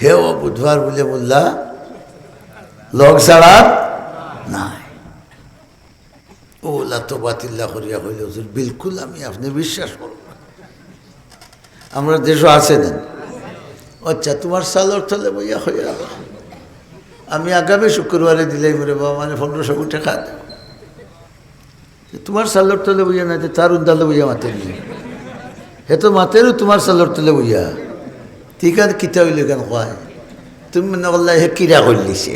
হেও বুধবার বলে বললা লগ ছাড়া নাই। ও তো বাতিল্লা করিয়া হইলে বিলকুল আমি আপনি বিশ্বাস করব আমরা দেশও আছে নেন আচ্ছা তোমার সালর তলে বইয়া হইয়া আমি আগামী শুক্রবারে দিলাই মরে বাবা মানে পনেরোশো কোটি টাকা তোমার সালর তলে বইয়া না তার উন্দালে বইয়া মাতে নিয়ে হে তো মাতেরও তোমার সালর তলে বইয়া। ঠিক আছে কিতা হইলে কেন কয় তুমি মনে করলে হে কিরা করলিছে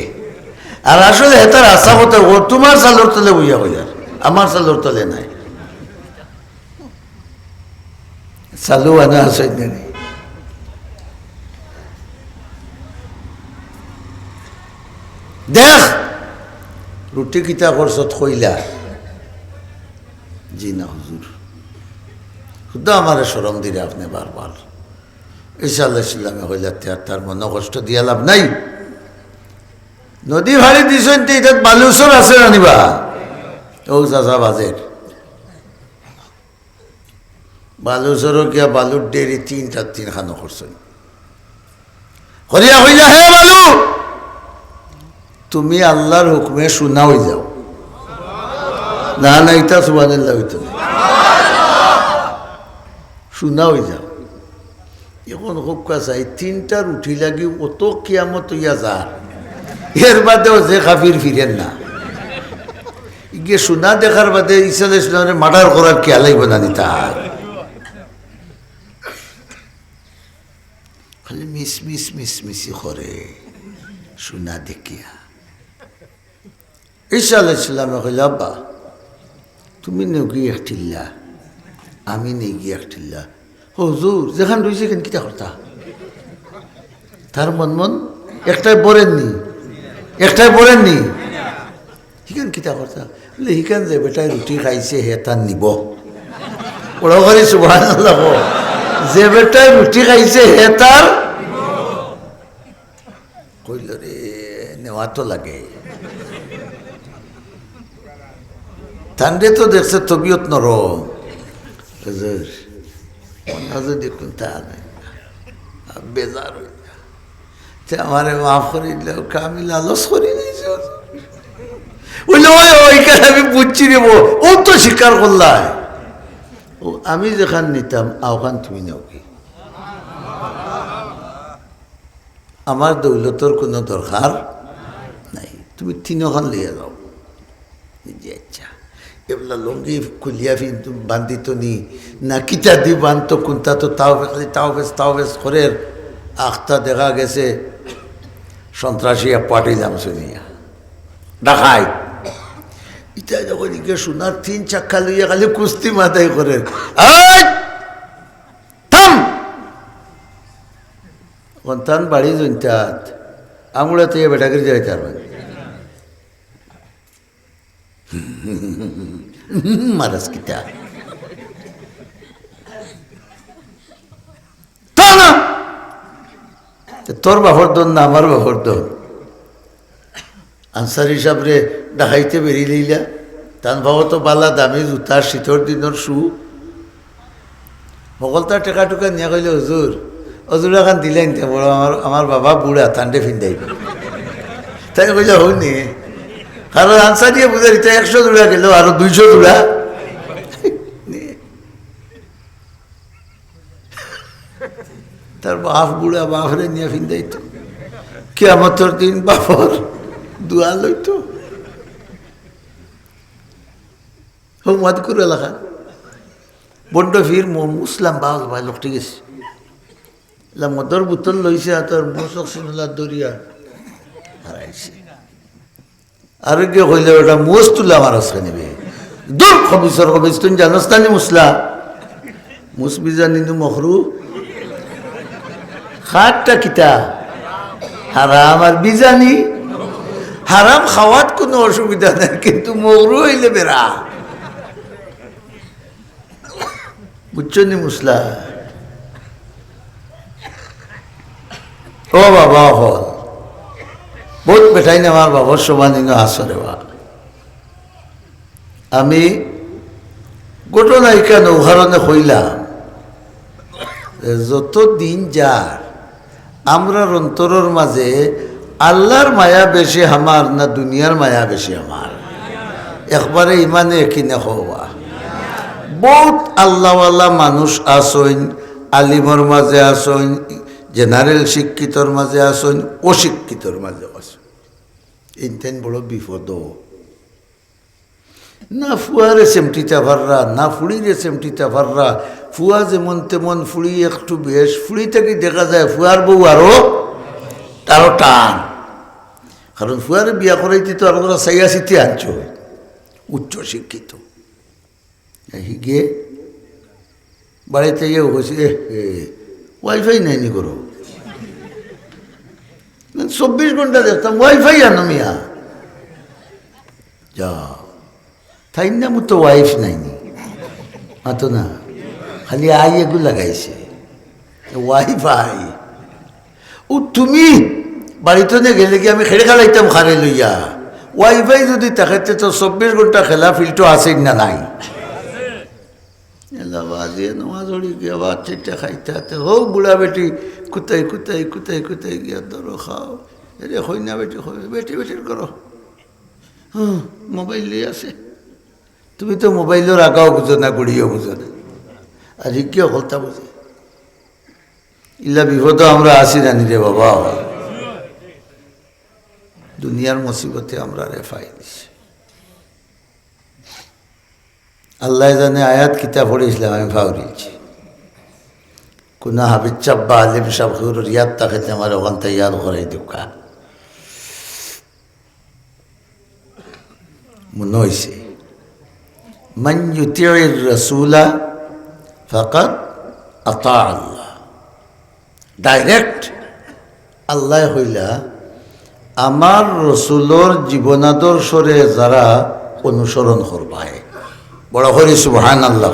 আর আসলে হেতার আশা কথা ও তোমার সালর তলে বইয়া হইয়া আমার সালর তলে নাই। চালু আনা আছে দেখ রুটি কিতা করছত কইলা। জি না হুজুর শুদ্ধ আমার সরম দিলে আপনি বারবার ঈশা ইসলামে হইলা তার তার মনে কষ্ট দিয়া লাভ নাই। নদী ভাড়ি দিছেন তো এটাত বালুচর আছে রানিবা ও চাচা বাজের বালুচরও গিয়া বালুর ডেরি তিনটা তিন খানো করছেন হরিয়া হইলা হে বালু! তুমি আল্লাহর হুকমে শোনা হয়ে যাও। না না এটা সুবানিল্লাহ হইতো না শোনা হয়ে যাও। এখন খুব কাছাই তিনটার উঠি লাগি অত কিয়ামত ইয়া যা এর বাদেও যে খাফির ফিরেন না। গিয়ে শোনা দেখার বাদে ইসা ইসলামের মার্ডার করার খেয়াল লাগবে না তার। খালি মিস মিস মিস মিসি করে। শোনা দেখিয়া। ঈশা আলাহ ইসলামে কইল, আব্বা, তুমি নেগি একটিল্লা আমি নেগি একটিল্লা হজুর, যেখান রয়েছে কেন কিতা করতা? তার মন মন একটাই বরেননি একটাই বরেননি হিখান কিতা করতা? বলে হিখান যে বেটায় রুটি খাইছে হে তার নিব ওরা করে সুবাহ যে বেটায় রুটি খাইছে হে তার কইল, রে, নেওয়া তো লাগে। তান্ডে তো দেখছে, তবিয়ত নরম। মনে দেখুন তা নাই বেজার হয়ে আমারে আমি লালস করে দিয়েছি। বললে, ওই, ওইখানে আমি বুঝছি ও তো স্বীকার করলাই ও, আমি যেখান নিতাম আওখান তুমি নাও কি? আমার দৌলতর কোনো দরকার নাই। তুমি তিনখান লিয়ে যাও। নিজে আচ্ছা। এগুলা লঙ্গি খুলিয়া কিন্তু বান্ধিত নি না কিতা দি বান্ধত কোনটা তো তাও খালি তাও বেশ তাও বেশ করে আখটা দেখা গেছে সন্ত্রাসীয়া পাঠিলাম শুনিয়া ডাকাই ইটা যখন ইকে সোনার তিন চাক্কা লইয়া খালি কুস্তি মাথায় করে এই! থাম সন্তান বাড়ি জনতাত আঙুলে তো বেটা করে তার মারাস কিতা তা না তোর বাপর দন না আমার বাপর দন আনসার হিসাবরে ডাকাইতে বেরিয়ে লইলা তান ভাব তো বালা দামি জোতা শীতর দিনের শু সকলটা টেকা টুকা নিয়ে কইলে হজুর হজুর এখন দিলেন বড় আমার আমার বাবা বুড়া তান্ডে ফিন্দাইব তাই কইলে হৌনি কারণ আনসার দিয়ে বুঝে দিতে একশো দূরা গেল আরও দুইশো দূরা। তার বাপ বুড়া বাপরে নিয়ে ফিন্দাইতো কেমতর দিন বাপর দুয়া লইতো। হোক মাদকুর এলাকা। বড্ড ফির মুসলাম বাল ভাই লোকটি গেছে। মদর বোতল লইছে আর তোর মুসক সিনলা দরিয়া। আর কে কইলে ওটা তুলে আমার আজকে নেবে। দূর খবিসর খবিস, তুমি জানোস না মুসলা? মুসবিজা নিন্দু মখরু। খাটটা কিতা? হারাম আর বিজানি হারাম খাওয়াত কোনো অসুবিধা নেই, কিন্তু মগরু হইলে বেড়া। বুঝছ নি মুসলা? ও বাবা, হল। বহুত বেটাই না আমার বাবার সমান আসরে আমি ঘটনা এখানে উদাহরণে হইলাম। যত দিন যার আমরার অন্তরের মাঝে আল্লাহর মায়া বেশি আমার না দুনিয়ার মায়া বেশি আমার একবারে ইমানে কিনে হওয়া বহুত আল্লাহওয়ালা মানুষ আসইন আলিমর মাঝে আসইন জেনারেল শিক্ষিতর মাঝে আসইন অশিক্ষিতর মাঝে ইনতেন বড় বিপদ না ফুয়ারে সেমটিটা ভাররা না ফুড়িরে সেমটিটা ভাররা ফুয়া যেমন তেমন ফুড়ি একটু বেশ ফুড়ি থেকে দেখা যায় ফুয়ার বউ আরও তারও টান কারণ ফুয়ারে বিয়া করাইতে তো আর ওরা সাইয়া সিতে আনছো উচ্চ শিক্ষিত হিগে বাড়িতে গিয়ে হয়েছে ওয়াইফাই নেয়নি করো চব্বিশ ঘণ্টা দেখতাম ওয়াইফাই আনো মিয়া। যা। তাই না মতো ওয়াইফ নাইনি মাতো না। খালি আই এগুলো লাগাইছে। ওয়াইফাই ও তুমি বাড়িতে নে গেলে কি আমি খেলে খেলাইতাম খারে লইয়া। ওয়াইফাই যদি তাকাইতে তো চব্বিশ ঘণ্টা খেলা ফিল্টো আছে না নাই? দিয়ে নমাজ হড়ি গিয়া চিটটা খাইতে হাতে হো বুড়া বেটি, কুতাই কুতাই কুতাই কুতাই গিয়া ধরো, খাও। এরে হই না বেটি, হই, বেটি, বেটির করো। হুম, মোবাইল লিয়ে আছে তুমি তো মোবাইলের আগাও বুঝো না, গুড়িও বুঝো না। আর কিয় হলতা বুঝে? ইল্লা বিপদ আমরা আসি জানি রে বাবা। দুনিয়ার মুসিবতে আমরা রেফাই দিছি আল্লাহ আয়াত কিতাব পড়েছিলাম আমি ফাউরিছি কোনো হাবিজ চাব্বা আলিম সাহ হুর ইয়াদ তাকাইতে আমার ওখান থেকে ইয়াদ করাই দুঃখা মনে হয়েছে মান ইউতির রসুলা ফকাত আতা আল্লাহ। ডাইরেক্ট আল্লাহ হইলা, আমার রসুলোর জীবনাদর্শরে যারা অনুসরণ করবায় বড় হরি সুবহান আল্লাহ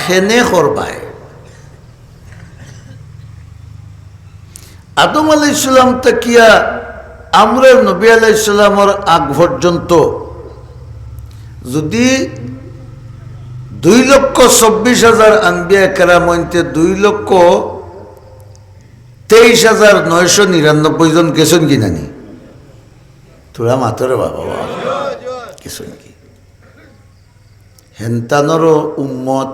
খেনে করবায়। আদম আলাই ইসলাম তাকিয়া আমরা নবী আলাই ইসলামর আগ পর্যন্ত যদি দুই লক্ষ চব্বিশ হাজার আম্বিয়া কেরামতে দুই লক্ষ তেইশ হাজার নয়শো নিরানব্বই জন গেছেন কি নানি? তোরা মাতরে বাবা। গেছেন কি? হেন্তানোরও উম্মত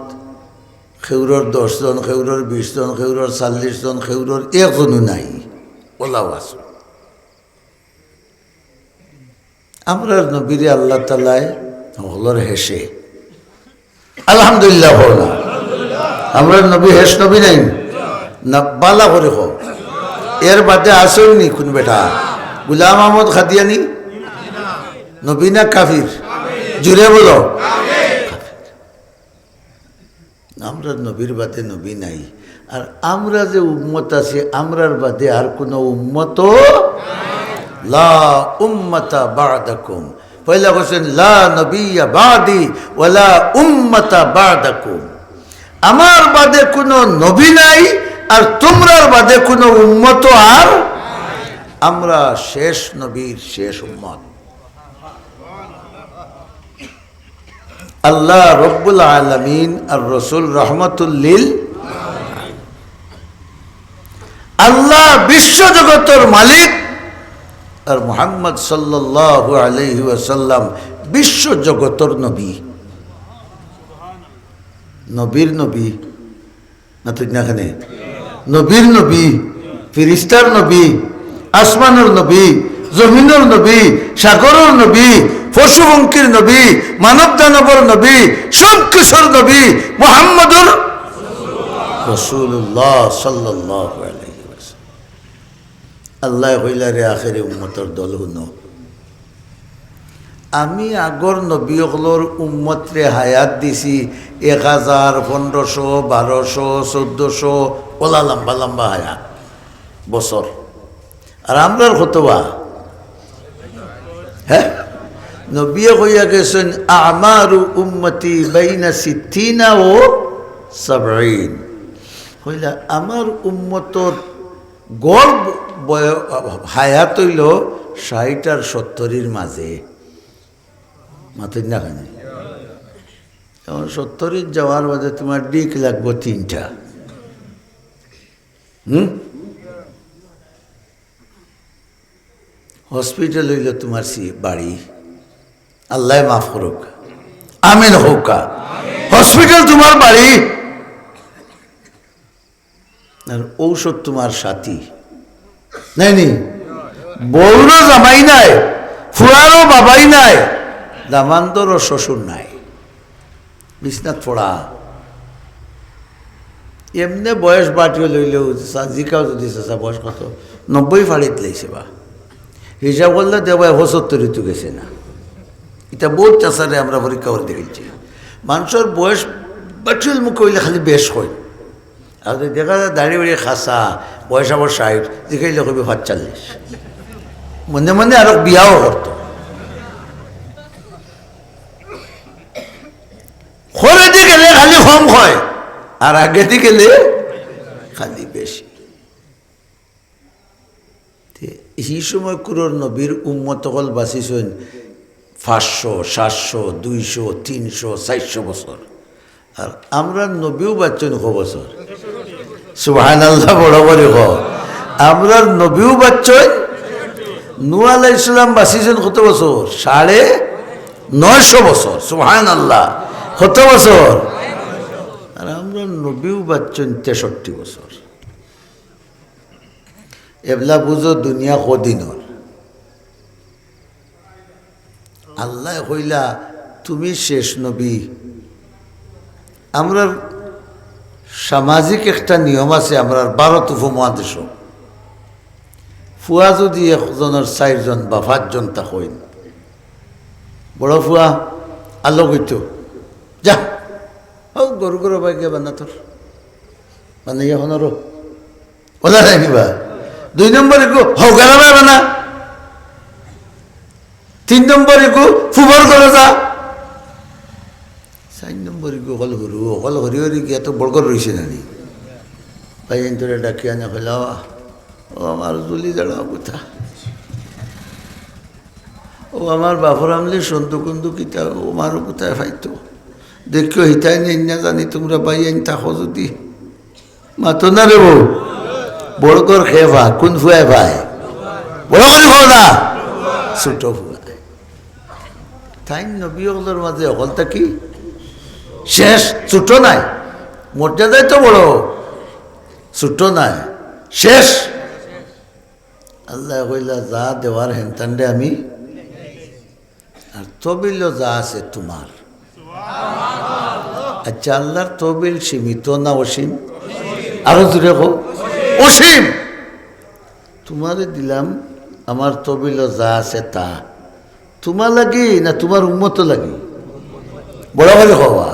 খেউরর দশজন খেউরর বিশ জন খেউরর চাল্লিশ জন খেউরর একজনও নাই। ওলাও আছো। আমরা নবীরে আল্লাহ তালায় হলর হেসে। আলহামদুলিল্লাহ হল। আমরা নবী হেস নবী নাই। না, বালা করে হোক এর বাদে আসেননি কোন বেটা? গুলাম আহমদ খাদিয়ানি? নবীনা কাফির জুড়ে বলো। আমরা নবীর বাদে নবী নাই। আর আমরা যে উম্মত আছে, আমরার বাদে আর কোনো উম্মত লা উম্মতা বাদাকুম। পয়লা বলছেন লা নবিয়া বাদি ওয়ালা উম্মতা বাদাকুম। আমার বাদে কোনো নবী নাই, আর তোমরার বাদে কোনো উম্মত আর আমরা শেষ নবীর শেষ উম্মত। আল্লাহ রব্বুল আলমিন আর রসুল রহমতুল্লিল আল্লাহ বিশ্বজগতের মালিক আর মোহাম্মদ সাল্লাহ আলহি ওয়াসাল্লাম বিশ্বজগতর নবী। নবীর নবী। না তুই না নবীর নবী, ফিরিস্তার নবী, আসমানের নবী জমিনের নবী, সাগরের নবী পশুপঙ্খীর নবী, মানব দানবর নবী, সব কিছুর নবী মোহাম্মদুর আল্লাহ হইলা রে আখেরে উম্মতর দল হুন আমি আগর নবীসকলর উম্মতরে হায়াত দিছি এক হাজার পনেরোশো, বারোশো, চোদ্দোশো, ওলা লম্বা লম্বা হায়াত বছর। আর আমরার কতবা হ্যাঁ? কইয়া গেছেন, আমারু উম্মতি বাইনা সিদ্ধিনা ও সাবরিন হইলা আমার উম্মতর গড় হায়াত হইল ষাট আর সত্তরের মাঝে। মাথা না কেন এখন সত্তরের যাওয়ার বাদে তোমার ডিক লাগবো তিনটা। হুম? হসপিটাল হইল তোমার সি বাড়ি। আল্লাহ মাফ করুক। আমিন হৌকা। হসপিটাল তোমার বাড়ি। আর ঔষধ তোমার সাথী। নাই নি? বউরও জামাই নাই, ফুয়ারও বাবাই নাই দামান্তরও শ্বশুর নাই। বিশ্বনাথ পড়া। এমনি বয়স বাটিও লইলেও জিকাও যদি বয়স কত? নব্বই ফাড়িত লাইছে বা। হিসাব করলে দেবায় পঁচাত্তর ঋতু গেছে না। এটা বহুত চাষারে আমরা পরীক্ষা করে দেখেছি। মানুষের বয়স বাটিল মুখ হইলে খালি বেশ হয়। আর দেখা যায় দাঁড়িয়ে বাড়িয়ে খাসা, বয়স আবার ষাট দেখাইলে কবি ভাত চাল্লিশ মনে মনে আরও বিয়াও করতো। খরে গেলে খালি কম হয়। আর আগে গেলে খালি বেশি সেই সময় কুরোর নবীর উম্মত হল বাঁচিছেন পাঁচশো, সাতশো, দুইশো, তিনশো, চারশো বছর। আর আমরা নবীও বাচ্চন ক বছর। সুহান আল্লাহ বড় বড় হ। আমরা নবীও বাচ্চন। নু আলাহ ইসলাম বাঁচিছেন কত বছর? সাড়ে নয়শো বছর। সুহান আল্লাহ কত বছর? আর আমরা নবীও বাচ্চন তেষট্টি বছর। এবলা বুঝো দুনিয়া কদিনর আল্লাহ কইলা, তুমি শেষ নবী। আমরার সামাজিক একটা নিয়ম আছে, আমরার ভারত উপমহাদেশ ফুয়া যদি একজনের চারজন বা পাঁচজন তা হইন বড় ফুয়া আলো কইত, যা ও গরু গরু বাইকে বানা তোর মানে ওলা নাই নিবা দুই নম্বর একু হৌকারা পাবে না। তিন নম্বর একু ফুবর করে যা। চার নম্বর একু অকল হরু অকল হরি হরি কি এত বড় করে রয়েছে নানি? ভাই তোরে ডাকি আনে ফেলা ও আমার জুলি দাঁড়াও কোথা? ও আমার বাপর আমলে সন্তু কুন্দু কিতা, ও আমারও কোথায় ফাইতো দেখিও হিতাই নেই না জানি, তোমরা বাই আইন থাকো যদি? মাতো না রে বউ বড় কর খেয়ে ভা কোন ফুয়াই ভাই? বড় না? ছোট ফুয়াই তাই নবী মাঝে অকলটা কি? শেষ ছোট নাই। মর্যাদাই তো বড়। ছোট নাই। শেষ। আল্লাহ কইলা, যা দেওয়ার হেনতান্ডে আমি আর তবিল যা আছে তোমার। আচ্ছা আল্লাহর তবিল সীমিত না অসীম? আরও দূরে হোক অসীম। তোমারে দিলাম আমার তবিল যা আছে তা। তোমার লাগি না তোমার উন্মত লাগি? বড় করে হওয়া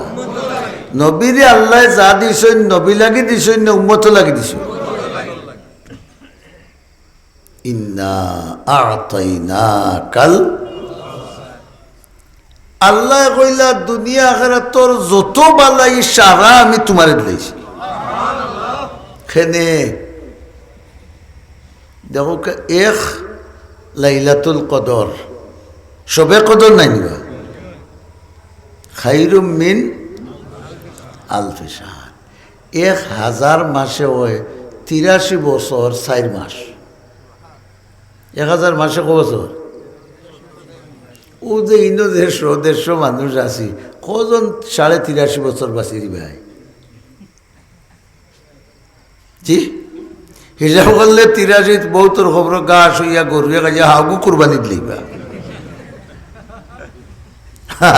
নবীরে আল্লাহ যা দিছ নবী লাগি দিছ না উন্মত লাগি দিছ ইন্না আতাইনা কাল আল্লাহ কইলা দুনিয়া আখারা তোর যত বালাই সারা আমি তোমারে দিলাইছি। খেনে দেখো এক লাইলাতুল কদর। সবে কদর নাই নিবা। খাইরুম মিন আলফে সাহার এক হাজার মাসে হয় তিরাশি বছর চার মাস। এক হাজার মাসে ক বছর? ও যে ইনো দেড়শো দেড়শো মানুষ আছি, কজন সাড়ে তিরাশি বছর বাঁচি ভাই জি? হিসাব করলে তিরাশি বহুতর খবর গাছ হইয়া গরুয়া কাজে হাগু কুরবানি দিলিবা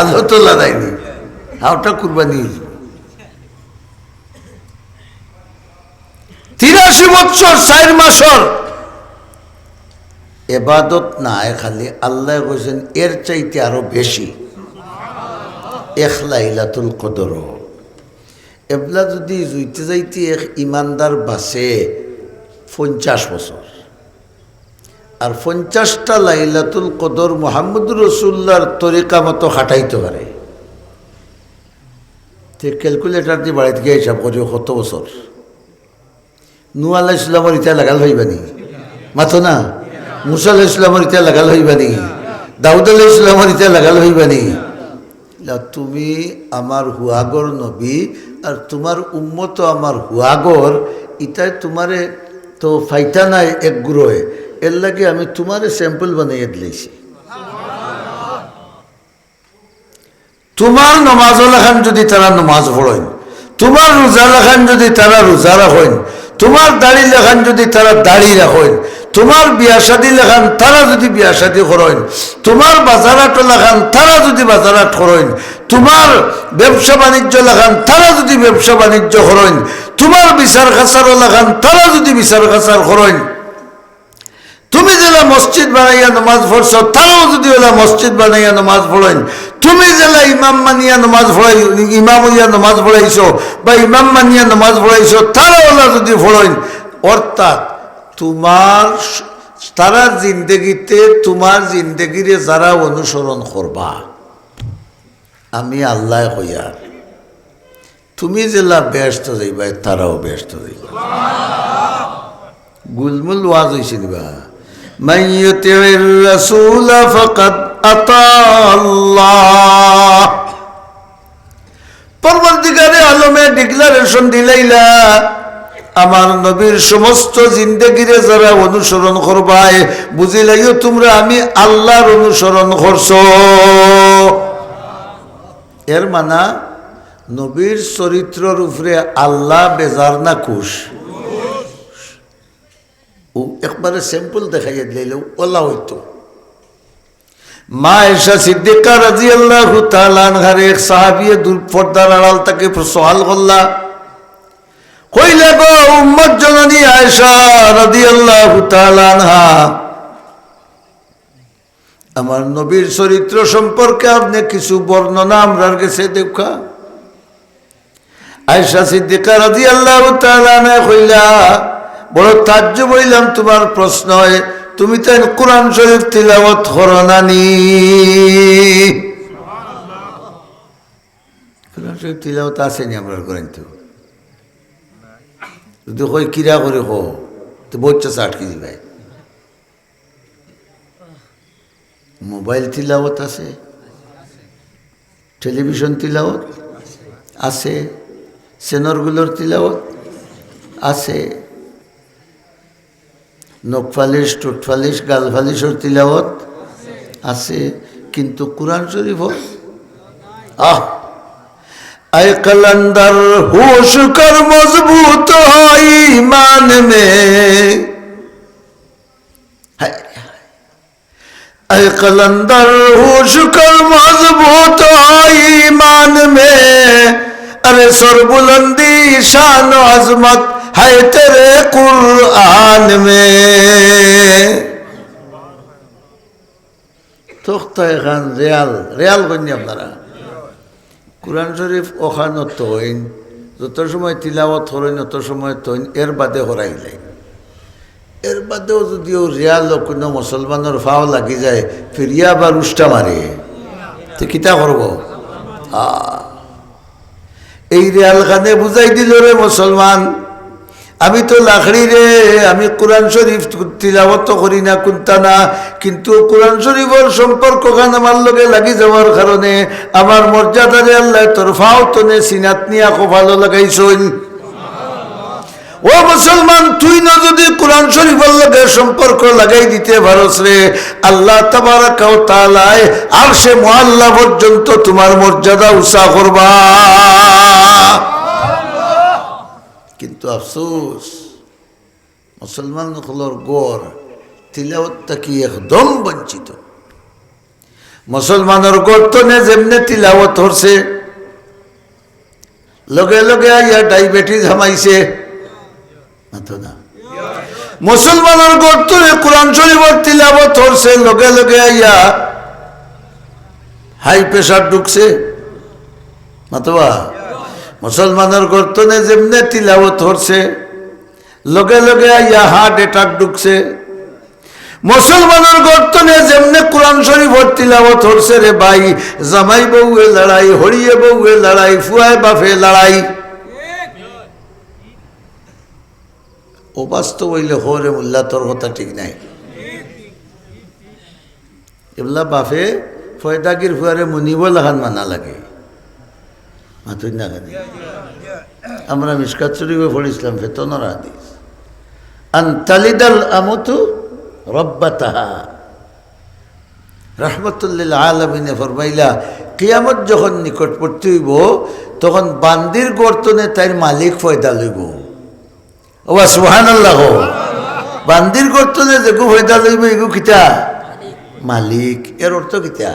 আলো তো লাদাইনি হাওটা কুরবানি তিরাশি বছর চার মাসর। এবাদত নাই, খালি আল্লাহ কইছেন, এর চাইতে আরও বেশি। এখলাইলাতুল কদর। এবলা যদি জুইতে যাইতে এক ইমানদার বাসে পঞ্চাশ বছর। আর পঞ্চাশটা লাইলাতুল কদর মোহাম্মদ রসুল্লার তরিকা মতো হাঁটাইতে পারে। ক্যালকুলেটার দিয়ে বাড়িতে গিয়ে হিসাব করি কত বছর। নু আল্লাহ ইসলামের ইতিহাস লাগাল হইবানি মাথো না? মুসা আল্লাহ ইসলামের ইতিহাস লাগাল হইবানি দাউদ আল্লাহ ইসলামের ইতিহাস লাগাল হইবানি তুমি আমার হুয়াগর নবী আর তোমার উম্মত আমার হুয়াগর ইটাই তোমারে তো ফাইতা নাই এক গ্রহে, এর লাগে আমি তোমারে স্যাম্পল বানিয়ে দিলেছি তোমার নমাজ লেখান যদি তারা নমাজ পড়েন, তোমার রোজা লেখান যদি তারা রোজা রাখেন, তোমার দাড়ি লেখান যদি তারা দাড়ি রাখেন তোমার বিয়া শাদি লেখান, তারা যদি বিয়া শাদি করেন, তোমার বাজারাট লেখান, তারা যদি বাজারাট করেন, তোমার ব্যবসা বাণিজ্য লেখান, তারা যদি ব্যবসা বাণিজ্য করেন, তোমার বিচার খাসার লেখান, তারা যদি বিচার খাসার করেন। তুমি জেলা মসজিদ বানাইয়া নামাজ পড়ছো, তারাও যদি ওলা মসজিদ বানাইয়া নামাজ পড়েন, তুমি জেলা ইমাম মানিয়া নামাজ পড়াই, ইমাম হইয়া নামাজ পড়াইছো, বা ইমাম মানিয়া নামাজ পড়াইছো তারা ওলা যদি পড়েন, অর্থাৎ তোমার তারা জিন্দগিতে, তোমার জিন্দগিরে যারা অনুসরণ করবা, আমি আল্লাহ হইয়া। তুমি জেলা ব্যস্ত যাইবা, তারাও ব্যস্ত যাইবা। গুলমুল ওয়াজ হয়েছে নিবা রসুল ফকত আল্লাহ। পরবর্তীকালে আলমে ডিক্লারেশন দিলাইলা আমার নবীর সমস্ত জিন্দগিরে যারা অনুসরণ করবায়, বুঝিলাইও তোমরা আমি আল্লাহর অনুসরণ করছ। এর মানা, নবীর চরিত্রর উপরে আল্লাহ বেজার না ও, একবারে স্যাম্পল দেখাইয়া দিল ওলা হইতো। মা এসা সিদ্দিকা রাজি আল্লাহ তালানহার এক সাহাবিয়ে দূর পর্দার আড়াল তাকে সওয়াল করলা। কইলে গো উম্মত জননী আয়েশা রাজি আল্লাহ তালানহা আমার নবীর চরিত্র সম্পর্কে আপনি কিছু বর্ণনা আমরার কাছে দেখা আয়েশা সিদ্দিকা রাজি আল্লাহ তালানা কইলা, বড় তাজ্য বইলাম তোমার প্রশ্ন তুমি তো কোরআন শরীফ তিলাবত করো নানি। কোরআন শরীফ তিলাবত আসেনি আমরা করেন যদি কই কিরা করে হো তো বচ্চা কেজি ভাই মোবাইল তিলাবত আছে, টেলিভিশন তিলাবত আছে সেনরগুলোর তিলাবত আছে, নখফালিশ, টুটফালিশ, গালফালিশর তিলাওয়াত আছে, কিন্তু কোরআন শরীফ আহ! اے کلندر ہوش کر مضبوط ہو ایمان میں اے کلندر ہوش کر مضبوط ہو ایمان میں ارے سر بلندی شان و عظمت ہے تیرے قرآن میں تختہ خان ریال ریال گنجم درہ কোরআন শরীফ ওখানত তৈন, যত সময় তিলাওয়াত হরইন তত সময় তৈন, এর বাদে হরাইলাই এর বাদেও যদিও রিয়াল কোনো মুসলমানের ফাও লাগি যায়, ফিরিয়া বা রুষ্টা মারে, তো কিতা করব। এই রিয়াল খানে বুঝাই দিল রে মুসলমান আমি তো লাখড়ি রে, আমি কোরআন শরীফ তিলাবত করি না, কুন্তা না। কিন্তু কোরআন শরীফের সম্পর্ক খান আমার লগে লাগি যাওয়ার কারণে আমার মর্যাদারে আল্লাহ তোর ফাও তনে সিনাত নিয়ে খুব ভালো লাগাইছইন ও মুসলমান, তুই না যদি কোরআন শরীফের লগে সম্পর্ক লাগাই দিতে পারস রে, আল্লাহ তাআলায় আর সে মহাল্লা পর্যন্ত তোমার মর্যাদা উষা করবা। কিন্তু আফসোস, মুসলমান হলর গড় তিলাওয়াত থাকি একদম বঞ্চিত। মুসলমানের গড় তো নে যেমনে তিলাওয়াত হরছে, লগে লগে আইয়া ডায়াবেটিস হামাইছে। না। মুসলমানের গর্তরে কোরআন শরীফর তিলাবত হরছে, লগে লগে আইয়া হাই প্রেশার ঢুকছে। মাতবা মুসলমানের গর্তনে যেমনে তিলাবত হরছে, লগে লগে আইয়া হার্ট অ্যাটাক ঢুকছে। মুসলমানের গর্তনে যেমনে কোরআন শরীফর তিলাবত হরছে রে ভাই, জামাই বউয়ে লড়াই, হরিয়ে বউয়ে লড়াই, ফুয়ায় বাফে লড়াই। অবাস্তব হইলে হরে মোল্লা, তোর কথা ঠিক নাই। এগুলা বাফে ফয়দাগির ফুয়ারে মুনিব লাগান মানা লাগে। মাতুই না খানি আমরা মিসকাত শরীফে পড়েছিলাম, ফেতনর হাদিস। আন তালিদাল আমতু রব্বাতাহা। রহমতুল্লিল আলমিনে ফরমাইলা, কিয়ামত যখন নিকটবর্তী হইব, তখন বান্দির গর্তনে তাইর মালিক ফয়দা লইব। ও সুহান আল্লাহ বান্দির গর্তনে যেগু ফয়দা লইব, এগু কিতা? মালিক। এর অর্থ কিতা?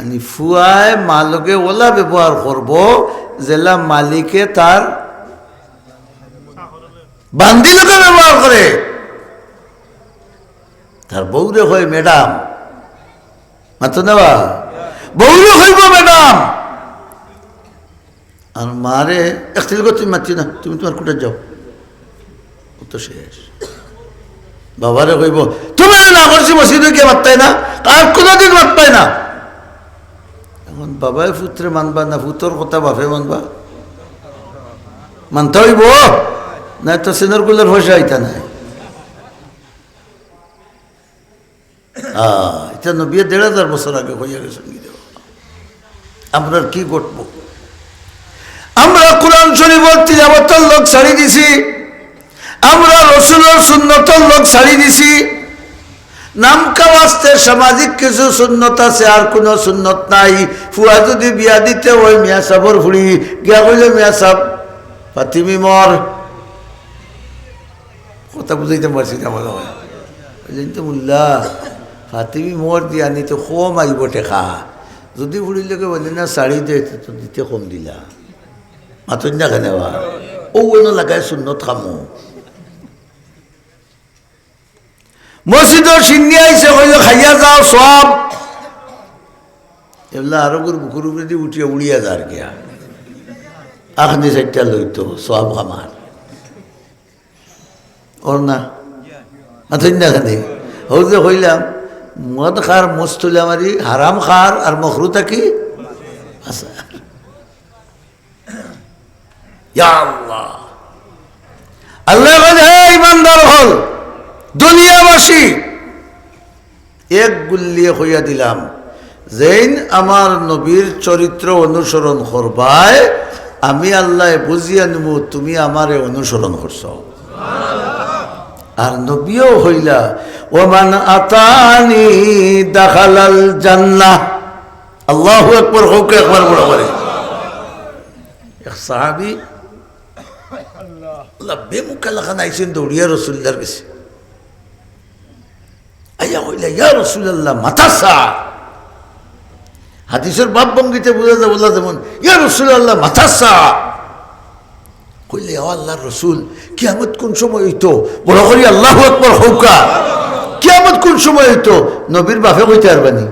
মানে ফুয়ায় মালকে ওলা ব্যবহার করব, জেলা মালিকে তার বান্দি লোকে ব্যবহার করে। তার বউরে হয় ম্যাডাম। মাত্র নেওয়া। বউরে হইব ম্যাডাম। আর মারে একটিল তুমি মাতি না, তুমি তোমার কুটে যাও। তো শেষ। বাবারে কইব তুমি না করছি, মসজিদে গিয়ে মাত্তাই না। আর কোনোদিন মাত্তাই না। এখন বাবাই পুত্রে মানবা না পুতর কথা বাপে মানবা? মানতে হইব? না তো সিনরগুলোর হসে আইতা নাই। এটা নবিয়ে দেড় হাজার বছর আগে হইয়া গেছে আমরা কি ঘটব? আমরা কোরআন শরীফর তিলাবতর লোক ছাড়ি দিছি। আমরা রসুলের সুন্নতর লোক ছাড়ি দিছি। নামকা বাস্তে সামাজিক কিছু সুন্নত আছে, আর কোনো সুন্নত নাই। ফুয়া যদি বিয়া দিতে ওই মিয়া সাবর ফুড়ি। গিয়া কইলে, মিয়া সাব, ফাতিমি মর। কথা বুঝাইতে পারছি না মনে হয়। তো মুল্লা ফাতিমি মর দিয়া নিতে কম আইব টেকা। যদি ফুড়িলেকে বললেন না, শাড়ি দে, তো দিতে কম দিলা। মাতন না কেন ও লাগাই সুন্নত খামো। মসজিদর সিন্নি আইসে কইল খাইয়া যাও সব এগুলা আরও করে বুকুর উপরে দিয়ে উঠিয়া উড়িয়া যার গিয়া আখনি চারটা লইতো সব খামার ওর না মাথুন না খানি? হৌ যে কইলাম, মদ খার মস্তুলা মারি হারাম খার আর মখরুতা কি? আচ্ছা। আল্লাহ। আল্লাহ ইমানদার হল। দুনিয়াবাসী। এক গুল্লিয়ে হইয়া দিলাম। যেইন আমার নবীর চরিত্র অনুসরণ করবায়, আমি আল্লাহ বুঝিয়া নিব তুমি আমারে অনুসরণ করছ। আর নবীও হইলা, ওমান আতানি দাখালাল জান্নাহ। আল্লাহু একবার হোক একবার বড় করে এক সাহাবি, আল্লাহ বেমুখা লাখান আইসেন দৌড়িয়া রসুল্লার গেছে আইয়া হইলা, ইয়া রসুল্লাহ মাথাসা হাদিসের বাপ ভঙ্গিতে বোঝা যায় বলা যেমন, ইয়া রসুল্লাহ মাথাসা কইলে, ও আল্লাহর রসুল, কিয়ামত কোন সময় হইতো? বড় করি, আল্লাহ একবার হৌকা। কিয়ামত কোন সময় হইতো? নবীর বাপে কইতে পারবানি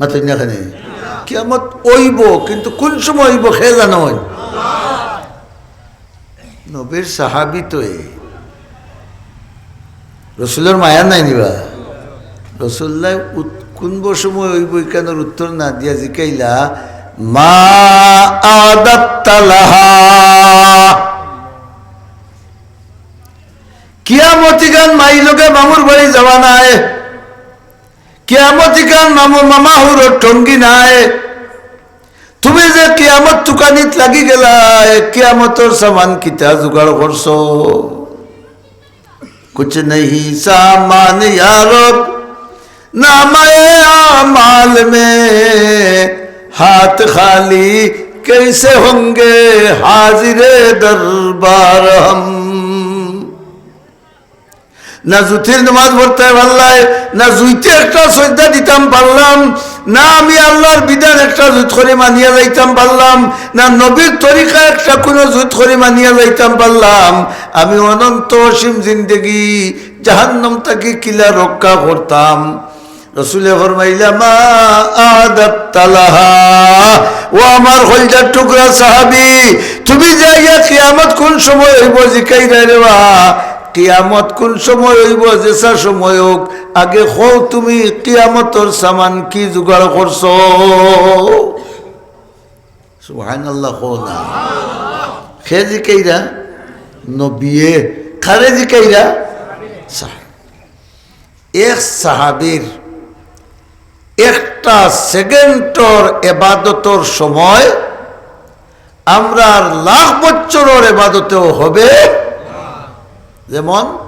মাথায় না। খানে কিয়ামত ওইব কিন্তু কোন সময় হইব খেয়ে জানো হয়? নবীর সাহাবি তো রসুলের মায়া নাই নিবা। রসুল্লাহ কোনব সময় ওই বৈজ্ঞানের উত্তর না দিয়া জিকাইলা, মা আদাত্তালাহা। কিয়ামতি গান মাই লোকে মামুর বাড়ি যাওয়া নাই। কিয়ামতি গান মামু হুর টঙ্গি নাই। তুমি যে কিয়ামত তুকানিত লাগি গেলা কিয়ামতর সামান কিতা জোগাড় করছ কুছ নেহি সামান ইয়ারব नामाए आमाल में हाथ खाली कैसे होंगे हाजिर दरबार हम না জুথির নামাজ পড়তে পারলাই না জুইতে একটা শ্রদ্ধা দিতাম পারলাম না আমি আল্লাহর বিধান একটা জুত করে মানিয়া যাইতাম পারলাম না নবীর তরিকা একটা কোনো জুত করে মানিয়া যাইতাম পারলাম আমি অনন্ত অসীম জিন্দগি জাহান্নম তাকে কিলা রক্ষা করতাম রসুলে ফরমাইলা, মা ও আমার হলজার টুকরা সাহাবি, তুমি যাইয়া কিয়ামত কোন সময় হইব জিকাই রে বা কিয়ামত কোন সময় হইব যেসা সময় হোক? আগে হও তুমি কিয়ামতর সামান কি জোগাড় করছ? সুবহানাল্লাহ হো না। খে জিকাইরা নবিয়ে এক সাহাবির একটা সেকেন্ডর এবাদতর সময় আমরা লাখ বছরের এবাদতেও হবে। যেমন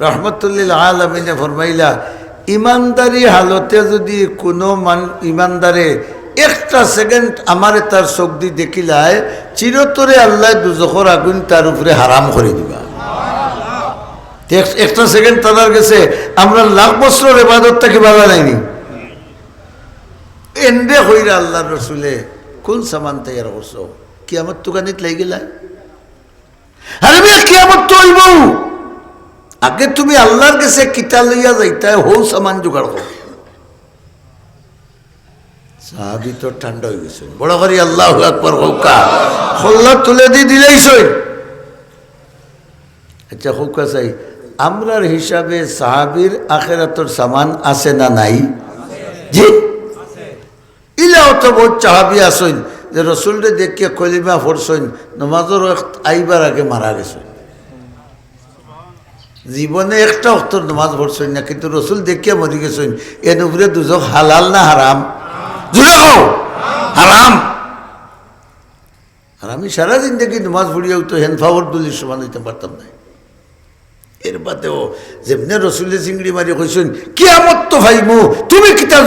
রহমতুল্লিল আলমিনে ফরমাইলা, ইমানদারি হালতে যদি কোনো মান, ইমানদারে একটা সেকেন্ড আমারে তার চোখ দি দেখিলায়, চিরতরে আল্লাহ দুজখর আগুন তার উপরে হারাম করে দিবা। এক- একটা সেকেন্ড তার গেছে, আমরা লাখ বছর এবাদত থেকে বাধা নাইনি এন্ডে হইরা আল্লাহ রসুলে, কোন সামান তৈয়ার করছ? কি আমার দোকানিত লাই গেলা আরে মেয়ে কি আমার তো হইব। আগে তুমি আল্লাহর কাছে কিতা লইয়া যাইতা হৌ সামান জোগাড় করো। সাহাবি তো ঠান্ডা হয়ে গেছে। বড় করি আল্লাহ আকবর হৌকা। হল্লা তুলে দিয়ে দিলেই সই। আচ্ছা হৌকা চাই, আমরার হিসাবে সাহাবির আখেরাতর সামান আছে না নাই? জি। ইলাও তো বহুত চাহাবি আসইন যে রসুলরে দেখিয়ে কলিমা ফরসইন নমাজর আইবার আগে মারা গেছে। জীবনে একটা অক্তর নমাজ না, কিন্তু রসুল মরি গেছেন দুজক হালাল না হারাম? হারাম। আর আমি সারা নমাজ সমান হইতে পারতাম না। এর বাদেও যেমনি রসুলের চিংড়ি মারি কইছেন কি আমত তো ভাইমু, তুমি কিতা